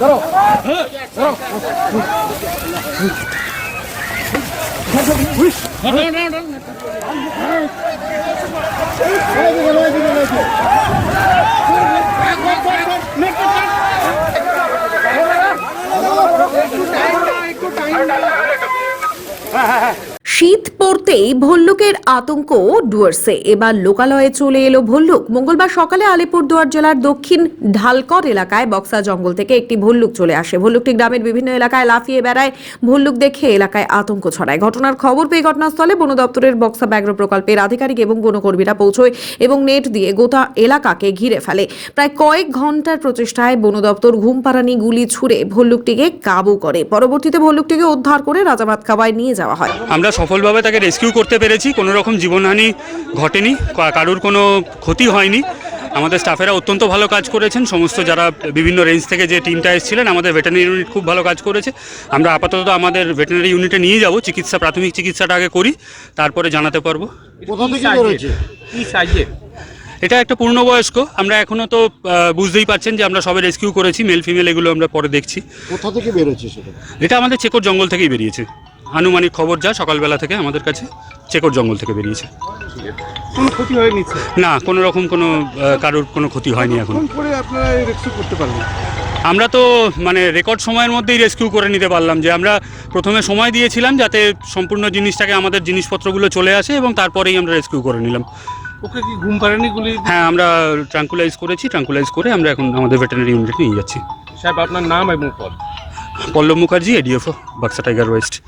ধরো ধরো একটু টাইম একটু টাইম হ্যাঁ হ্যাঁ হ্যাঁ। শীত পড়তেই ভল্লুকের আতঙ্ক ডুয়ার্সে। এবার লোকালয়ে চলে এলো ভল্লুক। মঙ্গলবার সকালে আলিপুরদুয়ার জেলার দক্ষিণ ঢালকর এলাকায় বক্সা জঙ্গল থেকে একটি ভল্লুক চলে আসে। ভল্লুকটি গ্রামের বিভিন্ন এলাকায় লাফিয়ে বেড়ায়। ভল্লুক দেখে এলাকায় আতঙ্ক ছড়ায়। ঘটনার খবর পেয়ে ঘটনাস্থলে বন দপ্তরের বক্সা ব্যাঘ্র প্রকল্পের আধিকারিক এবং বনকর্মীরা পৌঁছয় এবং নেট দিয়ে গোটা এলাকাকে ঘিরে ফেলে। প্রায় কয়েক ঘণ্টার প্রচেষ্টায় বন দপ্তর ঘুমপাড়ানি গুলি ছুড়ে ভল্লুকটিকে কাবু করে। পরবর্তীতে ভল্লুকটিকে উদ্ধার করে রাজাবাদ খাওয়ায় নিয়ে যাওয়া হয়। আমরা সফলভাবে তাকে রেস্কিউ করতে পেরেছি। কোনো রকম জীবনহানি ঘটেনি কারুর কোনো ক্ষতি হয়নি। আমাদের স্টাফেরা অত্যন্ত ভালো কাজ করেছেন। সমস্ত যারা বিভিন্ন রেঞ্জ থেকে যে টিমটা এসেছিলেন আমাদের ভেটেনারি ইউনিট খুব ভালো কাজ করেছে। আমরা আপাতত আমাদের ভেটেনারি ইউনিটে নিয়ে যাব। চিকিৎসা প্রাথমিক চিকিৎসাটা আগে করি তারপরে জানাতে পারব। কোথা থেকে বেরোচ্ছে কি সাইজের? এটা একটা পূর্ণবয়স্ক। আমরা এখনও তো বুঝতেই পারছেন যে আমরা সবে রেস্কিউ করেছি। মেল ফিমেল এগুলো আমরা পরে দেখছি। কোথা থেকে বেরোচ্ছে সেটা? এটা আমাদের চেকর জঙ্গল থেকেই বেরিয়েছে। আনুমানিক খবর যা সকালবেলা থেকে আমাদের কাছে চেকর জঙ্গল থেকে বেরিয়েছে। কোনো ক্ষতি হয়নি না কোনো রকম কোনো কারোর কোনো ক্ষতি হয়নি এখন। আপনারা রেস্কিউ করতে আমরা তো মানে রেকর্ড সময়ের মধ্যেই রেস্কিউ করে নিতে পারলাম যে আমরা প্রথমে সময় দিয়েছিলাম যাতে সম্পূর্ণ জিনিসটাকে আমাদের জিনিসপত্রগুলো চলে আসে এবং তারপরেই আমরা রেস্কিউ করে নিলাম। ওকে কি ঘুম পাড়ানি গুলি? হ্যাঁ আমরা ট্রাঙ্কুলাইজ করেছি ট্রাঙ্কুলাইজ করে আমরা এখন আমাদের ভেটেনারি ইউনিটে নিয়ে যাচ্ছি। সাহেব আপনার নাম এবং পদ? Pallab Mukherjee ADFO Buxa tiger west